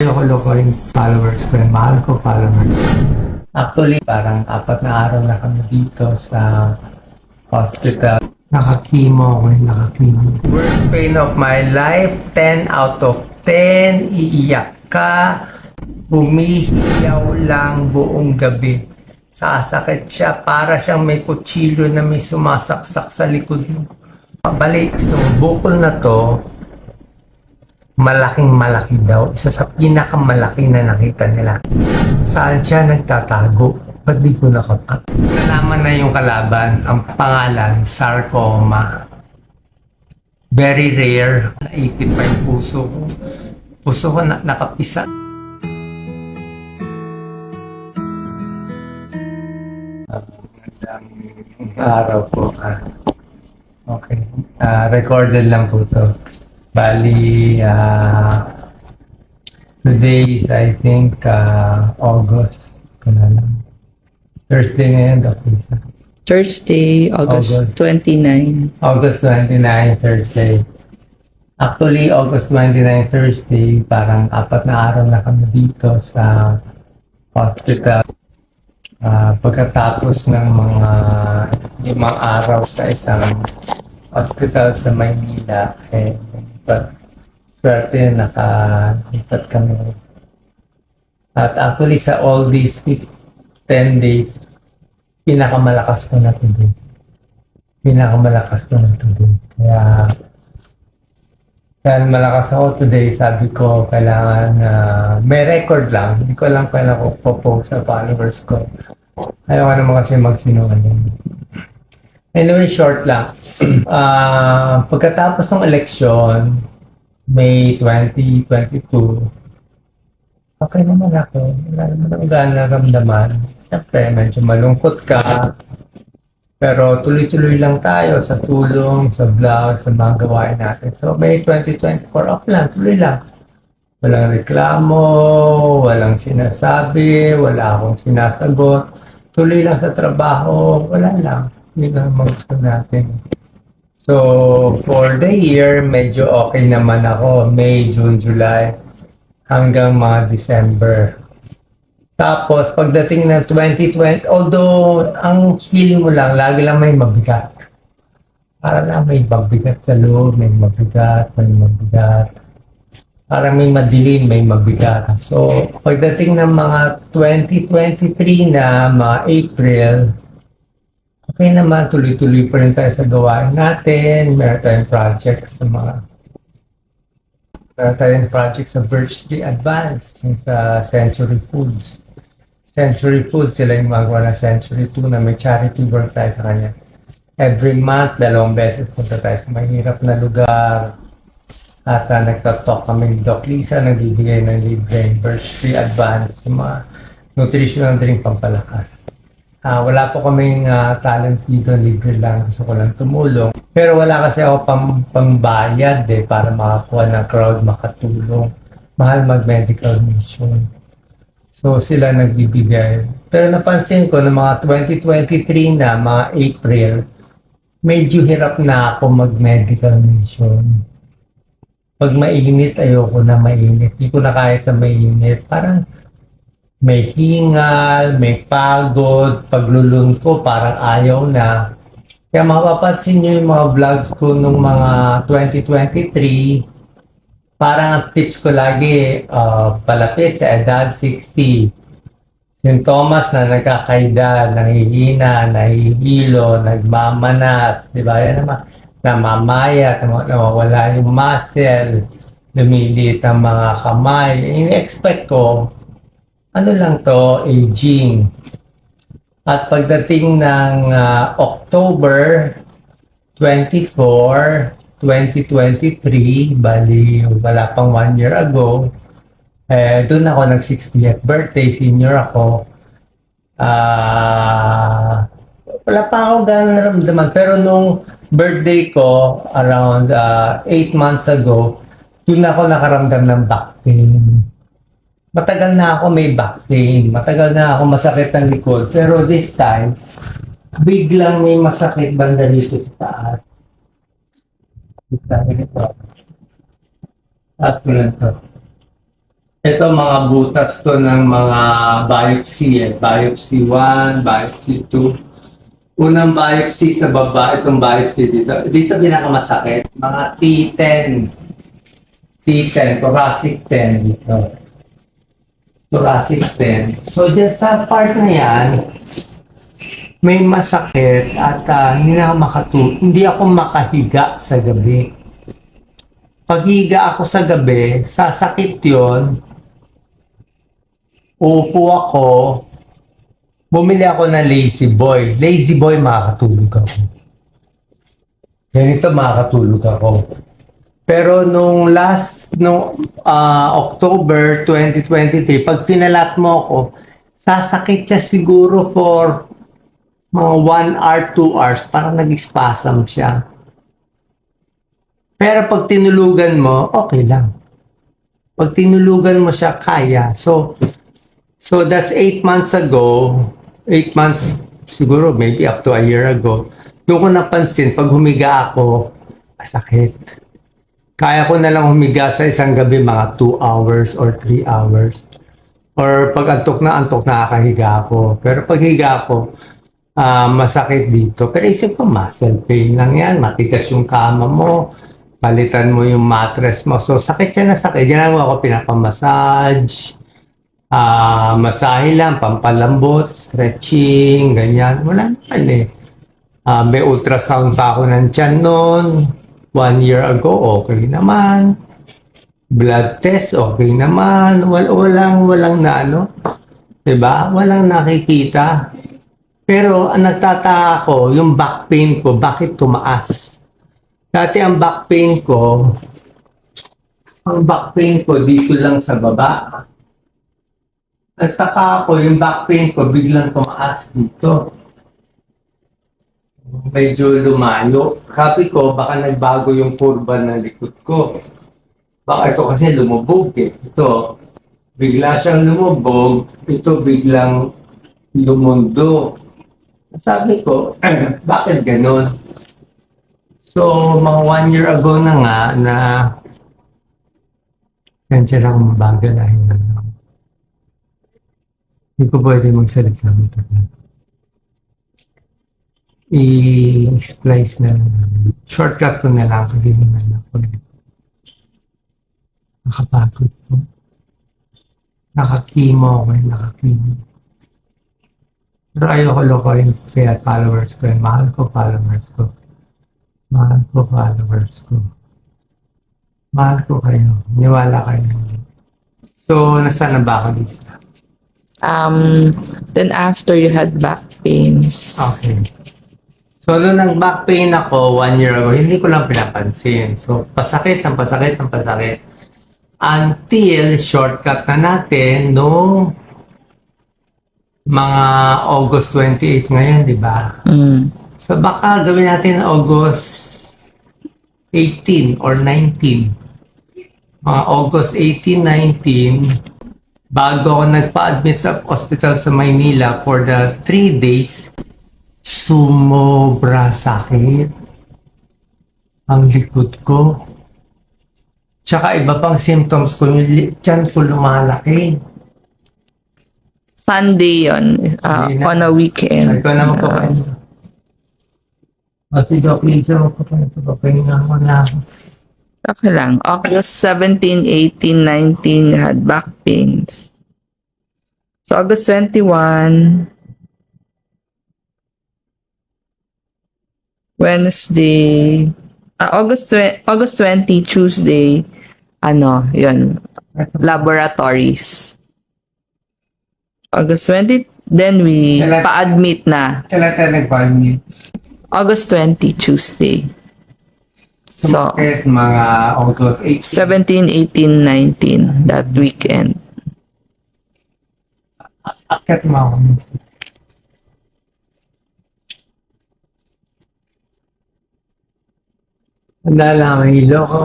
Ayoko lokohin followers ko. Mahal ko followers. Actually, parang apat na araw na kami dito sa hospital. Nakakimo ako yung nakakimo. Worst pain of my life, 10 out of 10. Iiyak ka. Humihiyaw lang buong gabi. Sasakit siya para siyang may kutsilyo na may sumasaksak sa likod mo. Balik, so bukol na to, malaking malaki daw. Isa sa pinakamalaki na nakita nila. Saan siya nagtatago? Ba't di ko nakapa? Nalaman na yung kalaban, ang pangalan, sarcoma. Very rare. Naipit pa yung puso ko. Puso ko na, nakapisa. Magandang araw po. ah. Okay. Ah, recorded lang po to. Bali, ah, today is I think ah, August. Lang. Thursday ngayon, Dr. Isa. Thursday, August August. 29. August 29, Thursday. Actually, August 29, Thursday, parang apat na araw na kami dito sa hospital. Ah, pagkatapos ng mga limang araw sa isang hospital sa Maynila, eh, but swerte nakalipat kami. At actually sa all these 10 days, pinakamalakas ko na today. Pinakamalakas ko na today. Kaya, dahil malakas ako today, sabi ko, kailangan na may record lang. Hindi ko lang kailangan ko po-post sa followers ko. Ayaw ko naman kasi magsinungaling. Anyway, short lang. Ah, pagkatapos ng eleksyon, May 2022, okay naman ako. Wala naman ako gano'n naramdaman. Siyempre, medyo malungkot ka. Pero tuloy-tuloy lang tayo sa tulong, sa vlog, sa mga gawain natin. So, May 2024, off lang, tuloy lang. Walang reklamo, walang sinasabi, wala akong sinasagot. Tuloy lang sa trabaho, wala lang. Yun ang gusto natin. So, for the year, medyo okay naman ako. May, June, July, hanggang mga December. Tapos, pagdating ng 2020, although ang feeling mo lang, lagi lang may mabigat. Para lang may mabigat sa loob, may mabigat, may mabigat. Parang may madilim, may mabigat. So, pagdating ng mga 2023 na, mga April, okay naman, tuloy-tuloy pa rin tayo sa gawain natin. Meron tayong projects sa mga meron tayong project sa Birch Tree Advance, yung sa Century Foods. Century Foods, sila yung magawa ng Century 2 na may charity work tayo sa kanya. Every month, dalawang beses punta tayo sa mahirap na lugar. At uh, nagtatalk kami ni Doc Lisa, nagbibigay ng libre Birch Tree Advance, yung mga nutritional drink pampalakas. Ah, wala po kaming ah, talent dito, libre lang. Gusto ko lang tumulong. Pero wala kasi ako pang, pambayad eh, para makakuha ng crowd, makatulong. Mahal mag-medical mission. So sila nagbibigay. Pero napansin ko na mga 2023 na, mga April, medyo hirap na ako mag-medical mission. Pag mainit, ayoko na mainit. Hindi ko na kaya sa mainit. Parang may hingal, may pagod, paglulun ko parang ayaw na. Kaya mapapansin nyo yung mga vlogs ko nung mga 2023, parang ang tips ko lagi, uh, palapit sa edad 60. Yung Thomas na nagkakaida, nangihina, nahihilo, nagmamanas, di ba? Yan naman, namamaya, nawawala yung muscle, lumiliit ang mga kamay. Ini-expect ko, ano lang to, aging. At pagdating ng ah, October 24, 2023, bali wala pang one year ago, eh, doon ako nag 60th birthday, senior ako. Ah, wala pa ako gano'n naramdaman. Pero nung birthday ko, around 8 months ago, doon ako nakaramdam ng back pain matagal na ako may back pain. Matagal na ako masakit ng likod. Pero this time, biglang may masakit banda dito sa taas. This time, ito. Taas ko lang to. Ito mga butas to ng mga biopsy. Eh. Biopsy 1, biopsy 2. Unang biopsy sa baba, itong biopsy dito. Dito pinakamasakit. Mga T10. T10, thoracic 10 dito. Thoracic 10. So, dyan sa part na yan, may masakit at ah, hindi na ako makatu- hindi ako makahiga sa gabi. Paghiga ako sa gabi, sasakit yon. Upo ako, bumili ako ng lazy boy. Lazy boy, makakatulog ako. Ganito makakatulog ako. Pero nung last, nung ah, October 2023, pag finalat mo ako, sasakit siya siguro for mga 1 hour, 2 hours, parang nag-spasm siya. Pero pag tinulugan mo, okay lang. Pag tinulugan mo siya, kaya. So, so that's 8 months ago, 8 months, siguro maybe up to a year ago, doon ko napansin, pag humiga ako, masakit. Kaya ko na lang humiga sa isang gabi mga 2 hours or 3 hours. Or pag antok na antok, nakakahiga ako. Pero pag higa ako, ah, masakit dito. Pero isip ko, muscle pain lang yan. Matigas yung kama mo. Palitan mo yung mattress mo. So, sakit siya na sakit. Ginagawa ko pinapamassage. Ah, masahe lang, pampalambot, stretching, ganyan. Wala naman eh. Ah, may ultrasound pa ako ng tiyan noon. One year ago, okay naman. Blood test, okay naman. Wal walang, walang na ano. Diba? Walang nakikita. Pero ang nagtataka ko, yung back pain ko, bakit tumaas? Dati ang back pain ko, ang back pain ko dito lang sa baba. Nagtaka ako, yung back pain ko biglang tumaas dito. Medyo lumayo. Sabi ko, baka nagbago yung kurba ng likod ko. Baka ito kasi lumubog eh. Ito, bigla siyang lumubog. Ito biglang lumundo. Sabi ko, bakit ganun? So, mga one year ago na nga na Kanya lang akong mabaga dahil ano. Hindi ko pwede magsalita nito. I-splice na. Shortcut ko na lang kasi naman ako. Nakapagod po. Nakakimo ako eh, nakakimo. Pero ayoko lokohin kaya followers ko. eh. Mahal ko followers ko. Mahal ko followers ko. Mahal ko kayo. Niwala kayo. So, nasaan na ba ako dito? Um, then after you had back pains. Okay. So, nung nag-back pain ako one year ago, hindi ko lang pinapansin. So, pasakit ng pasakit ng pasakit. Until shortcut na natin no mga August 28 ngayon, di ba? Mm. So, baka gawin natin August 18 or 19. Mga August 18, 19, bago ako nagpa-admit sa hospital sa Maynila for the 3 days, sumobra sakit ang likod ko. Tsaka iba pang symptoms ko, yung tiyan ko lumalaki. Sunday yon uh, Hindi na. on a weekend. Sabi ko naman po Uh, kayo. O si Doc Lisa, mo po kayo. Papahinga ko na ako. okay lang. August 17, 18, 19, you had back pains. So August 21, Wednesday, ah, August, August 20, Tuesday, ano, yun, laboratories. August 20, then we Kailan- pa-admit na. Kailan tayo nag-value? August 20, Tuesday. So, Sumakit mga August 8. 17, 18, 19, that weekend. Akit mo Handa lang ang hilo ko.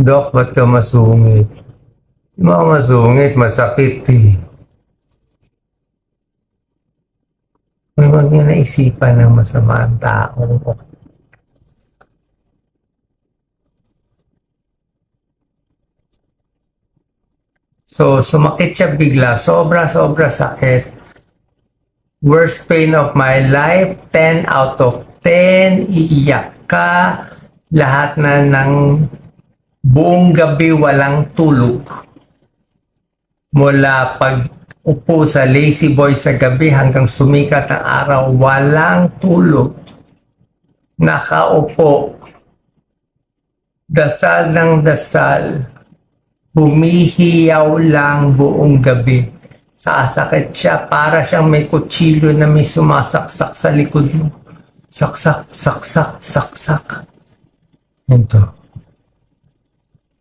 Dok, ba't ka masungit? Mga masungit, masakit eh. May wag niya naisipan ng masama ang tao. So, sumakit siya bigla. Sobra, sobra sakit. Worst pain of my life, 10 out of 10. Iiyak ka. Lahat na ng buong gabi walang tulog. Mula pag upo sa lazy boy sa gabi hanggang sumikat ang araw, walang tulog. Nakaupo. Dasal ng dasal. Humihiyaw lang buong gabi. Sasakit siya para siyang may kutsilyo na may sumasaksak sa likod mo. Saksak, saksak, saksak. Ito.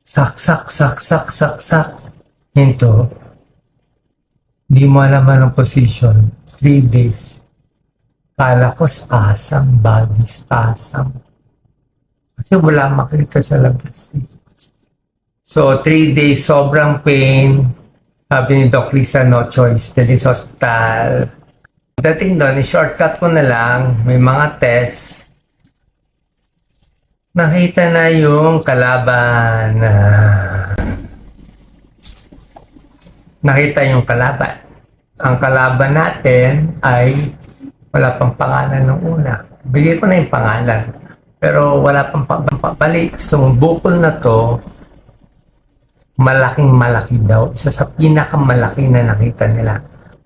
Saksak, saksak, saksak. Ito. Hindi mo alam anong position. Three days. Kala ko spasm, body spasm. Kasi wala makita sa labas. eh. So, three days, sobrang pain. Sabi ni Doc Lisa, no choice. Dali sa hospital. Dating doon, shortcut ko na lang. May mga test. Nakita na yung kalaban. nakita yung kalaban. Ang kalaban natin ay wala pang pangalan ng una. Bigay ko na yung pangalan. Pero wala pang papabalik. So, bukol na to, malaking malaki daw. Isa sa pinakamalaki na nakita nila.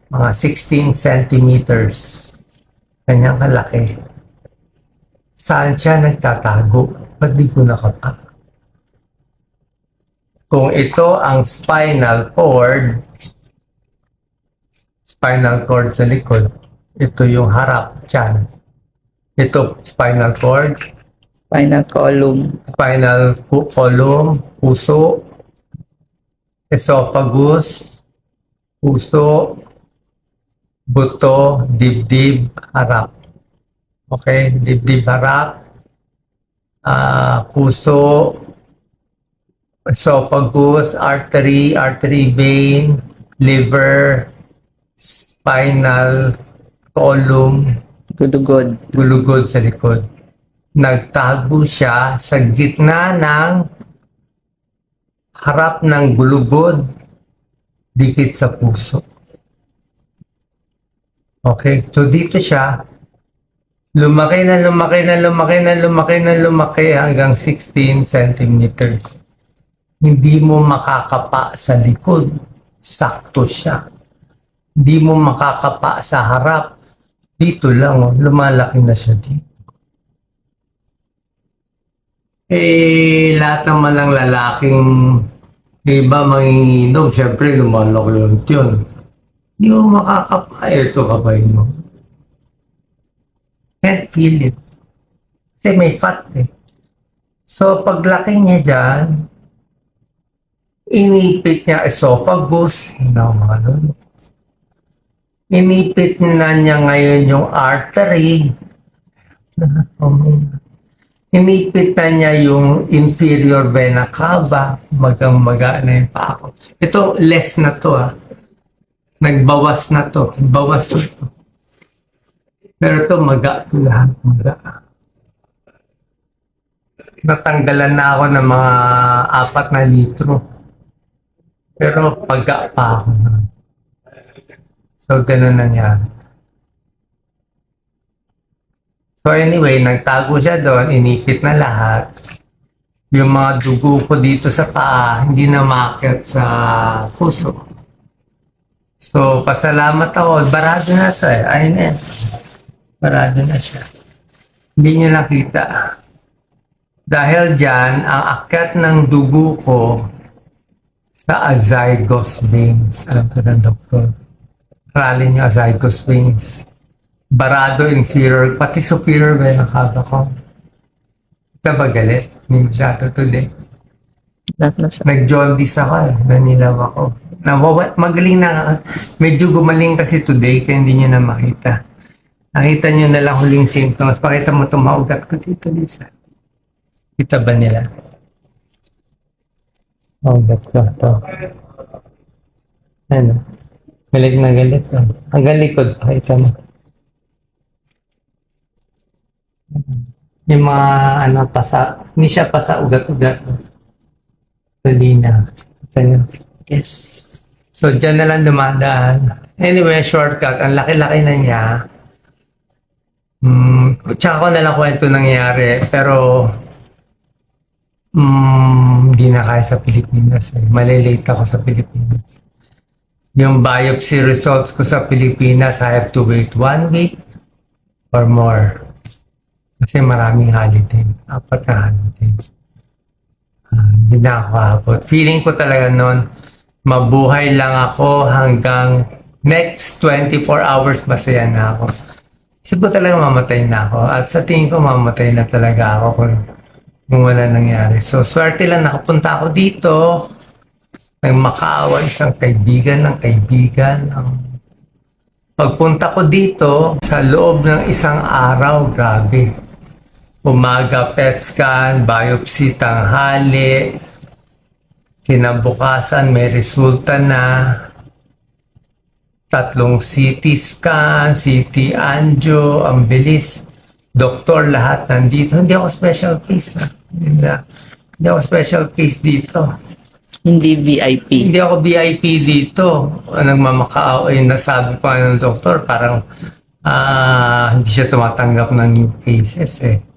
Mga 16 centimeters. Kanyang kalaki. Saan siya nagtatago? Ba't di ko nakapa? Kung ito ang spinal cord, spinal cord sa likod, ito yung harap, tiyan. Ito, spinal cord, Spinal column. spinal column, puso, esophagus, puso, buto, dibdib, harap. Okay, dibdib, harap, ah, puso, esophagus, artery, artery vein, liver, spinal column, Gudugod. gulugod sa likod. Nagtago siya sa gitna ng harap ng gulugod dikit sa puso. Okay, so dito siya lumaki na lumaki na lumaki na lumaki na lumaki hanggang 16 centimeters. Hindi mo makakapa sa likod. Sakto siya. Hindi mo makakapa sa harap. Dito lang, oh, lumalaki na siya dito. Eh, lahat naman ng lalaking iba manginginom, syempre lumalaki yung yun. Hindi mo makakapa, ito kapay mo. Can't feel it. Kasi may fat eh. So, paglaki niya dyan, inipit niya esophagus, na mga nun. Inipit na niya ngayon yung artery. Inipit na niya yung inferior vena cava, magang maga na yung pako. Ito, less na to ah. Nagbawas na to. Bawas na to. Pero ito, maga to lahat. Maga. Natanggalan na ako ng mga apat na litro. Pero paga pa ako. So, ganun nangyari. So anyway, nagtago siya doon, inipit na lahat. Yung mga dugo ko dito sa paa, hindi na makit sa puso. So, pasalamat ako. Barado na to eh. Ayun yan. Barado na siya. Hindi niya nakita. Dahil dyan, ang akyat ng dugo ko sa azygos veins. Alam ko ng doktor. Ralin yung azygos veins. Barado inferior, pati superior vena cava ko. Ito ba galit? Hindi masyado today. Lahat na siya. Nag-jaundice ako eh. Nanilaw ako. Nawawa, magaling na. Medyo gumaling kasi today kaya hindi niya na makita. Nakita niyo na lang huling symptoms. Pakita mo itong maugat ko dito, Lisa. Kita ba nila? That's ko to. Ano? Galit na galit. Oh. Hanggang likod pa. Ito mo. Yung mga ano pasa, hindi siya pasa ugat-ugat. Salina. Nyo. Yes. So, dyan na lang dumadaan. Anyway, shortcut. Ang laki-laki na niya. Hmm, tsaka ko na lang kwento nangyari. Pero, hmm, hindi na kaya sa Pilipinas. Eh. Malilate ako sa Pilipinas. Yung biopsy results ko sa Pilipinas, I have to wait one week or more. Kasi maraming holiday. Apat na holiday. Ah, Hindi na ako abot. Feeling ko talaga noon, mabuhay lang ako hanggang next 24 hours masaya na ako. Isip ko talaga mamatay na ako. At sa tingin ko mamatay na talaga ako kung, kung wala nangyari. So, swerte lang nakapunta ako dito. Nang makaawa isang kaibigan ng kaibigan. Ng... Pagpunta ko dito, sa loob ng isang araw, grabe. Umaga PET scan, biopsy tanghali, kinabukasan may resulta na tatlong CT scan, CT angio, ang bilis. Doktor lahat nandito. Hindi ako special case. Ha? Hindi, na- hindi ako special case dito. Hindi VIP. Hindi ako VIP dito. Nagmamakaaw. Eh, nasabi pa ng doktor, parang ah, hindi siya tumatanggap ng cases eh.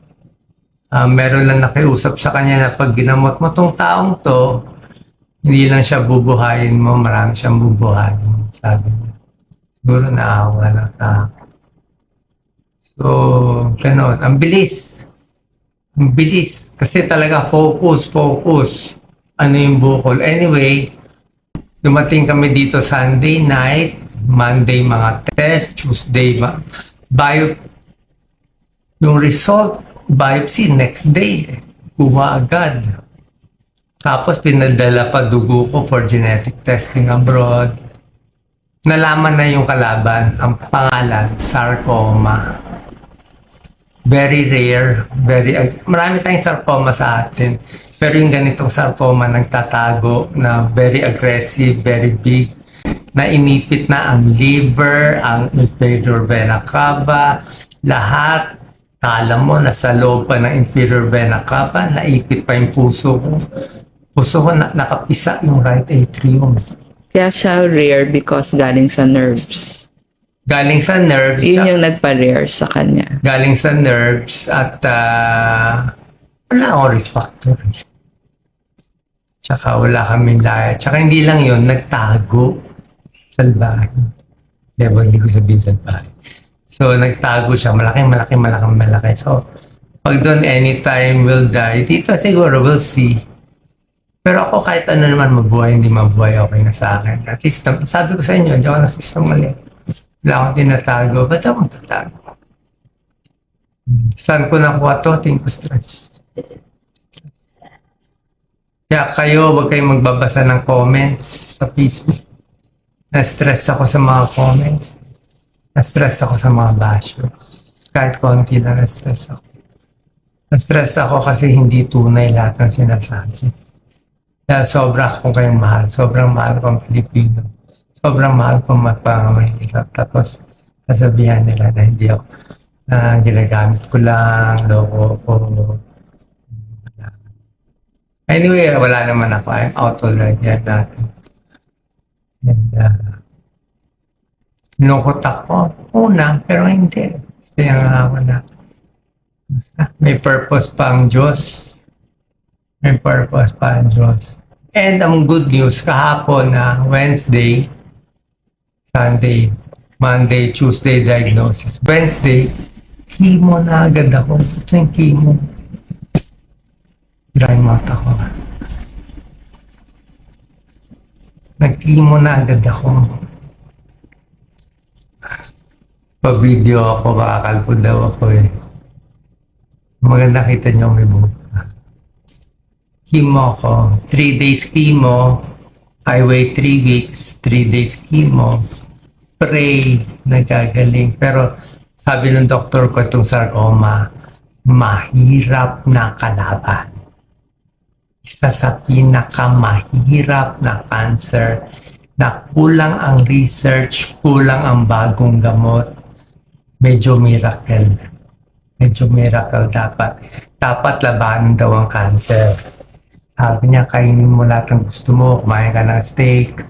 Ah, meron lang nakiusap sa kanya na pag ginamot mo tong taong to, hindi lang siya bubuhayin mo, marami siyang bubuhayin. Sabi niya. Siguro naawa lang sa. So, ganun. Ang bilis. Ang bilis. Kasi talaga focus, focus. Ano yung bukol. Anyway, dumating kami dito Sunday night, Monday mga test, Tuesday ma bio yung result biopsy next day eh. kuha agad tapos pinadala pa dugo ko for genetic testing abroad nalaman na yung kalaban ang pangalan sarcoma very rare very marami tayong sarcoma sa atin pero yung ganitong sarcoma nagtatago na very aggressive very big na inipit na ang liver, ang inferior vena cava, lahat. Kala mo, nasa loob pa ng inferior vena cava, naipit pa yung puso ko. Puso ko, na, nakapisa yung right atrium. Kaya siya rare because galing sa nerves. Galing sa nerve, Yun yung nagpa-rare sa kanya. galing sa nerves at ah, wala akong risk factor. Tsaka wala kaming laya. Tsaka hindi lang yun, nagtago. Salbahe. Diba, hindi ko sabihin salbahe. So, nagtago siya. Malaki, malaki, malaki, malaki. So, pag doon anytime will die, dito siguro we'll see. Pero ako kahit ano naman mabuhay, hindi mabuhay, okay na sa akin. At least, sabi ko sa inyo, hindi ako nasistumal eh. Wala akong tinatago. Ba't ako tatago? Saan ko nakuha to? Tingin ko stress. Kaya kayo, huwag kayong magbabasa ng comments sa Facebook. Na-stress ako sa mga comments. Na-stress ako sa mga bashers. Kahit konti na na-stress ako. Na-stress ako kasi hindi tunay lahat ng sinasabi. Kaya sobra akong kayong mahal. Sobrang mahal ko ang Pilipino. Sobrang mahal ko mapangahirap. Tapos, sasabihan nila na hindi ako na ginagamit ko lang, loko ko. Anyway, wala naman ako. I'm out already at natin. And, uh, nukot ako. Una, pero hindi. Ako na. Basta, May purpose pa ang Diyos. May purpose pa ang Diyos. And ang good news, kahapon na Wednesday, Sunday, Monday, Tuesday diagnosis. Wednesday, chemo na agad ako. Ito yung chemo. Dry mouth ako. Nag-chemo na agad ako. Pa-video ako, makakalpo daw ako eh. Maganda kita niyo may buhok. Chemo ako. Three days chemo. I wait three weeks. Three days chemo. Pray. Nagagaling. Pero sabi ng doktor ko itong sarcoma, mahirap na kalaban. isa sa pinakamahirap na cancer na kulang ang research, kulang ang bagong gamot. Medyo miracle. Medyo miracle dapat. Dapat labanan daw ang cancer. Sabi niya, kainin mo lahat ng gusto mo. Kumain ka ng steak,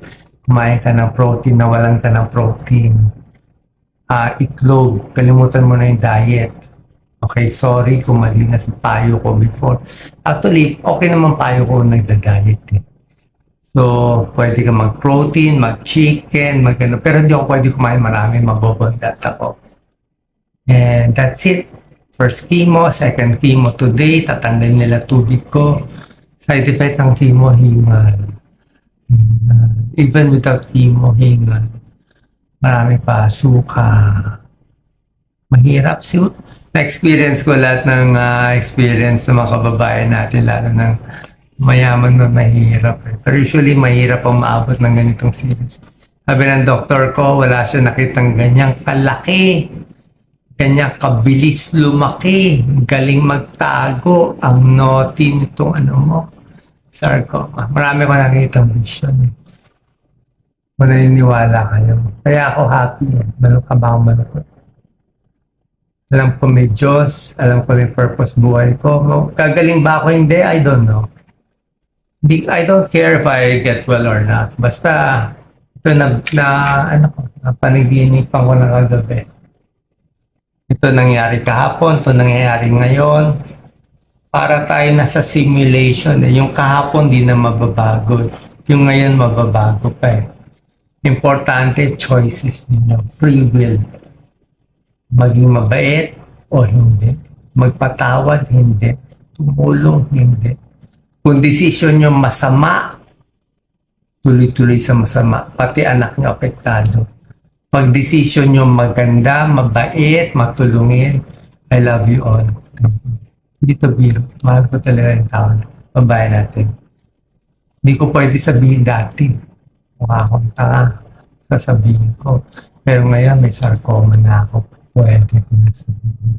kumain ka ng protein na walang ka ng protein. Ah, itlog, kalimutan mo na yung diet. Okay, sorry kung mali na sa payo ko before. Actually, okay naman payo ko nagda-diet eh. So, pwede ka mag-protein, mag-chicken, mag. Pero hindi ako pwede kumain marami, mabobondat ako. And that's it. First chemo, second chemo today, tatanggalin nila tubig ko. Side effect ng chemo, hingal. Hingal. Even without chemo, hingal. Marami pa, suka. Mahirap. So, na-experience ko lahat ng ah, experience ng mga kababayan natin, lalo ng mayaman na mahirap. eh. Pero usually, mahirap ang maabot ng ganitong series. Sabi ng doktor ko, wala siya nakitang ganyang kalaki. Ganyang kabilis lumaki. Galing magtago. Ang naughty nitong ano mo. Sarcoma. Marami ko nakita vision. eh. Kung naniniwala kayo. Kaya ako happy. Malukha ba ako malukot? Alam ko may Diyos. Alam ko may purpose buhay ko. Gagaling ba ako? Hindi. I don't know. Hindi, I don't care if I get well or not. Basta, ito na, na ano ko, na panaginipan ko na kagabi. Ito nangyari kahapon, ito nangyayari ngayon. Para tayo nasa simulation. Eh. Yung kahapon, di na mababago. Yung ngayon, mababago pa eh. Importante, choices ninyo. Free will. Maging mabait o hindi. Magpatawad, hindi. Tumulong, hindi. Kung desisyon nyo masama, tuloy-tuloy sa masama. Pati anak nyo apektado. Pag desisyon nyo maganda, mabait, matulungin, I love you all. Hindi to biro. Mahal ko talaga yung tao. Babae natin. Hindi ko pwede sabihin dati. Mukha akong tanga. Sasabihin ko. Pero ngayon may sarcoma na ako. Pwede ko na sabihin.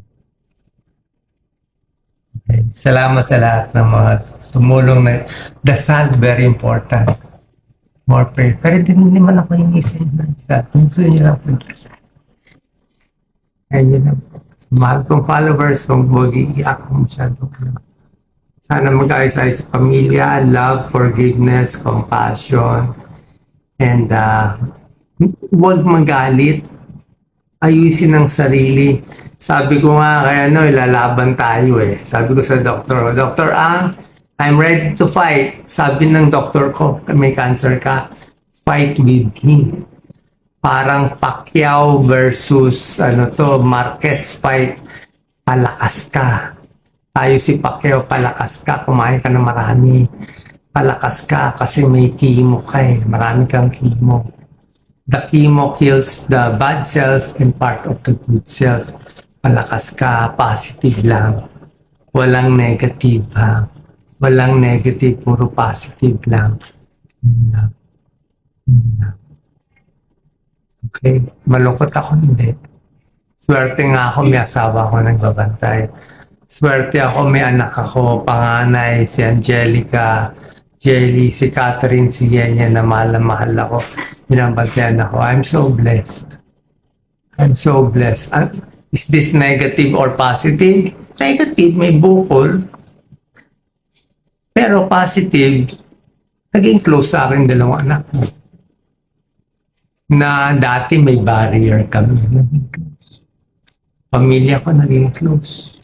Okay. Salamat sa lahat ng mga tumulong na dasal, very important. More prayer. Pero hindi naman ako yung isa yung dasal. Kung gusto niyo lang po dasal. Ayun lang po. Mahal kong followers, kung huwag iiyak ko masyado. Sana mag-ayos-ayos sa pamilya, love, forgiveness, compassion, and uh, huwag magalit. Ayusin ang sarili. Sabi ko nga kaya no, ilalaban tayo eh. Sabi ko sa doktor, Doktor Ang, I'm ready to fight. Sabi ng doktor ko, may cancer ka, fight with me. Parang Pacquiao versus ano to, Marquez fight. Palakas ka. Tayo si Pacquiao, palakas ka. Kumain ka na marami. Palakas ka kasi may chemo ka eh. Marami kang chemo. The chemo kills the bad cells and part of the good cells. Palakas ka, positive lang. Walang negative ha. Walang negative, puro positive lang. Okay, malungkot ako hindi. Swerte nga ako, may asawa ako nagbabantay. Swerte ako, may anak ako, panganay, si Angelica, Jelly, si Catherine, si Yenya na mahal na mahal ako. Binabantayan ako. I'm so blessed. I'm so blessed. Is this negative or positive? Negative, may bukol. Pero positive, naging close sa akin dalawang anak ko na dati may barrier kami. Pamilya ko naging close.